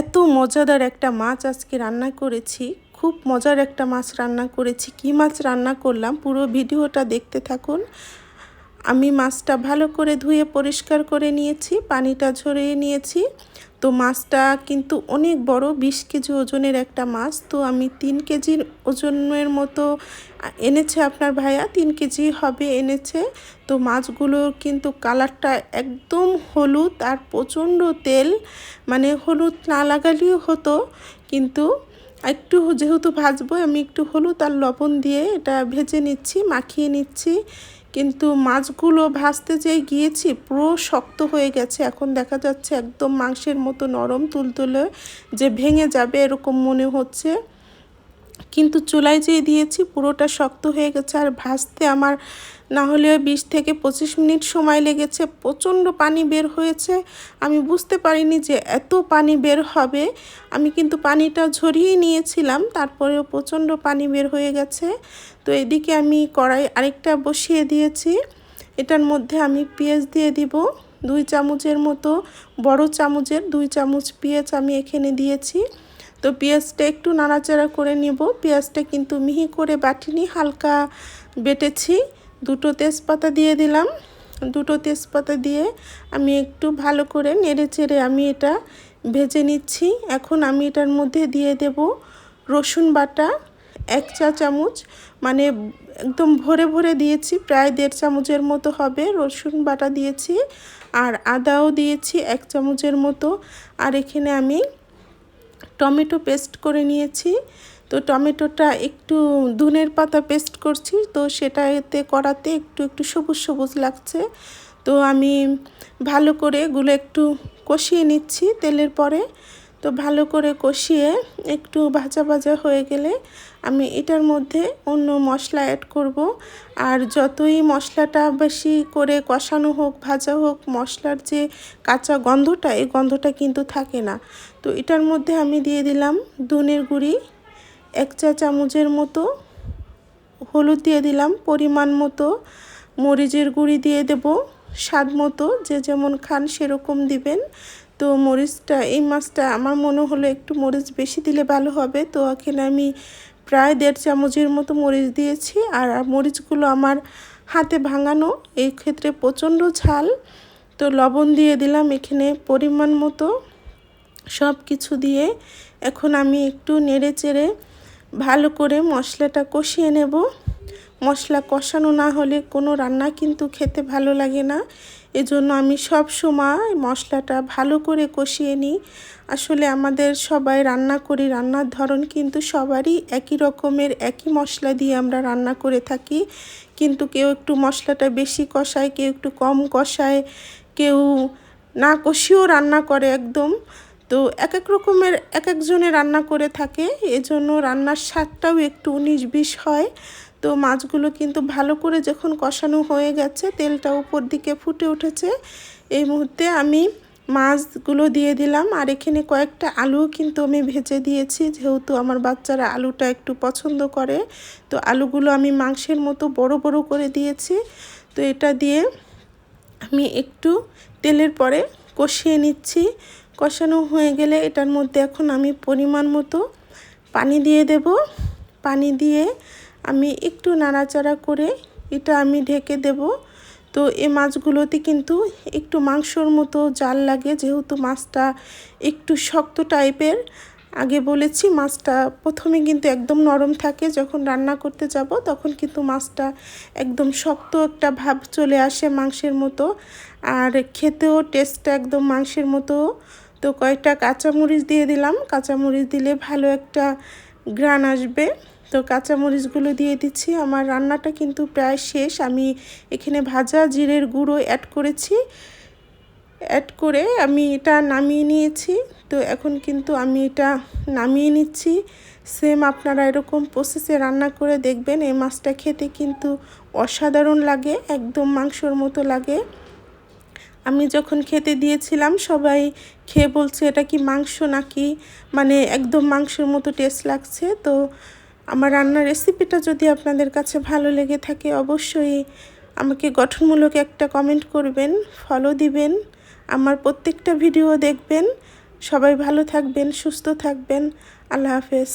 এত মজাদার একটা মাছ আজকে রান্না করেছি, খুব মজার একটা মাছ রান্না করেছি। কি মাছ রান্না করলাম? পুরো ভিডিওটা দেখতে থাকুন। আমি মাছটা ভালো করে ধুয়ে পরিষ্কার করে নিয়েছি, পানিটা ঝরিয়ে নিয়েছি। তো মাছটা কিন্তু অনেক বড়, বিশ কেজি ওজনের একটা মাছ। তো আমি তিন কেজির ওজনের মতো এনেছে আপনার ভাইয়া, তিন কেজি হবে এনেছে। তো মাছগুলোর কিন্তু কালারটা একদম হলুদ আর প্রচণ্ড তেল মানে হলুদ না লাগালেও হতো। কিন্তু একটু যেহেতু ভাজবো, আমি একটু হলুদ আর লবণ দিয়ে এটা ভেজে নিচ্ছি, মাখিয়ে নিচ্ছি। কিন্তু মাছগুলো ভাসতে যেয়ে গিয়েছি, পুরো শক্ত হয়ে গেছে। এখন দেখা যাচ্ছে একদম মাংসের মতো নরম, তুলতুলে যে ভেঙে যাবে এরকম মনে হচ্ছে। কিন্তু চুলায় যেয়ে দিয়েছি পুরোটা শক্ত হয়ে গেছে আর ভাজতে আমার না হলে বিশ থেকে পঁচিশ মিনিট সময় লেগেছে। প্রচণ্ড পানি বের হয়েছে। আমি বুঝতে পারিনি যে এত পানি বের হবে। আমি কিন্তু পানিটা ঝরিয়ে নিয়েছিলাম, তারপরেও প্রচণ্ড পানি বের হয়ে গেছে। তো এদিকে আমি কড়াই আরেকটা বসিয়ে দিয়েছি। এটার মধ্যে আমি পেঁয়াজ দিয়ে দিব দুই চামচের মতো, বড় চামচের দুই চামচ পেঁয়াজ আমি এখানে দিয়েছি। তো পেঁয়াজটা একটু নাড়াচাড়া করে নেব। পেঁয়াজটা কিন্তু মিহি করে বাটিনি, হালকা বেটেছি। দুটো তেজপাতা দিয়ে দিলাম। দুটো তেজপাতা দিয়ে আমি একটু ভালো করে নেড়ে চেড়ে আমি এটা ভেজে নিচ্ছি। এখন আমি এটার মধ্যে দিয়ে দেব রসুন বাটা, এক চা চামচ। মানে একদম ভরে ভরে দিয়েছি, প্রায় দেড় চামচের মতো হবে। রসুন বাটা দিয়েছি আর আদাও দিয়েছি এক চামচের মতো। আর এখানে আমি টমেটো পেস্ট করে নিয়েছি। তো টমেটোটা একটু ধনের পাতা পেস্ট করছি। তো সেটা এতে করাতে একটু একটু সবুজ সবুজ লাগছে। তো আমি ভালো করে এগুলো একটু কষিয়ে নিচ্ছি তেলের পরে। তো ভালো করে কষিয়ে একটু ভাজা ভাজা হয়ে গেলে আমি এটার মধ্যে অন্য মশলা অ্যাড করব। আর যতই মশলাটা বেশি করে কষানো হোক, ভাজা হোক, মশলার যে কাঁচা গন্ধটা, এই গন্ধটা কিন্তু থাকে না। তো এটার মধ্যে আমি দিয়ে দিলাম দুনের গুঁড়ি, এক চা চামচের মতো হলুদ দিয়ে দিলাম পরিমাণ মতো, মরিচের গুঁড়ি দিয়ে দেব, স্বাদ মতো, যে যেমন খান সেরকম দিবেন। তো মরিচটা, এই মাছটা আমার মনে হলো একটু মরিচ বেশি দিলে ভালো হবে। তো এখানে আমি প্রায় দেড় চামচের মতো মরিচ দিয়েছি আর মরিচগুলো আমার হাতে ভাঙানো, এই ক্ষেত্রে প্রচণ্ড ঝাল। তো লবণ দিয়ে দিলাম এখানে পরিমাণ মতো সব কিছু দিয়ে। এখন আমি একটু নেড়ে চেড়ে ভালো করে মশলাটা কষিয়ে নেব। মশলা কষানো না হলে কোনো রান্না কিন্তু খেতে ভালো লাগে না। এজন্য আমি সব সময় মশলাটা ভালো করে কষিয়ে নিই। আসলে আমাদের সবাই রান্না করি, রান্নার ধরন কিন্তু সবারই একই রকমের, একই মশলা দিয়ে আমরা রান্না করে থাকি। কিন্তু কেউ একটু মশলাটা বেশি কষায়, কেউ একটু কম কষায়, কেউ না কষিয়েও রান্না করে একদম। তো এক এক রকমের এক একজনে রান্না করে থাকে। এজন্য রান্নার স্বাদটাও একটু উনিশ বিশ হয়। তো মাছগুলো কিন্তু ভালো করে যখন কষানো হয়ে গেছে, তেলটা উপর দিকে ফুটে উঠেছে। এই মুহূর্তে আমি মাছগুলো দিয়ে দিলাম। আর এখানে কয়েকটা আলুও কিন্তু আমি ভেজে দিয়েছি, যেহেতু আমার বাচ্চারা আলুটা একটু পছন্দ করে। তো আলুগুলো আমি মাংসের মতো বড় বড় করে দিয়েছি। তো এটা দিয়ে আমি একটু তেলের পরে কষিয়ে নিচ্ছি। কষানো হয়ে গেলে এটার মধ্যে এখন আমি পরিমাণ মতো পানি দিয়ে দেব। পানি দিয়ে আমি একটু নাড়াচাড়া করে এটা আমি ঢেকে দেব। তো এই মাছগুলোতে কিন্তু একটু মাংসর মতো জাল লাগে, যেহেতু মাছটা একটু শক্ত টাইপের। আগে বলেছি মাছটা প্রথমে কিন্তু একদম নরম থাকে, যখন রান্না করতে যাব তখন কিন্তু মাছটা একদম শক্ত একটা ভাব চলে আসে মাংসের মতো। আর খেতেও টেস্টটা একদম মাংসের মতো তো কয়েকটা কাঁচামরিচ দিয়ে দিলাম। কাঁচামরিচ দিলে ভালো একটা গ্রান আসবে। তো কাঁচামরিচগুলো দিয়ে দিচ্ছি। আমার রান্নাটা কিন্তু প্রায় শেষ। আমি এখানে ভাজা জিরের গুঁড়ো অ্যাড করেছি। অ্যাড করে আমি এটা নামিয়ে নিয়েছি। তো এখন কিন্তু আমি এটা নামিয়ে নিচ্ছি। সেম আপনারা এরকম প্রসেসে রান্না করে দেখবেন। এই মাছটা খেতে কিন্তু অসাধারণ লাগে, একদম মাংসর মতো লাগে। আমি যখন খেতে দিয়েছিলাম, সবাই খেয়ে বলছে, এটা কি মাংস নাকি? মানে একদম মাংসের মতো টেস্ট লাগছে। তো আমার রান্নার রেসিপিটা যদি আপনাদের কাছে ভালো লেগে থাকে, অবশ্যই আমাকে গঠনমূলক একটা কমেন্ট করবেন ফলো দিবেন, আমার প্রত্যেকটা ভিডিও দেখবেন। সবাই ভালো থাকবেন, সুস্থ থাকবেন। আল্লাহ হাফেজ।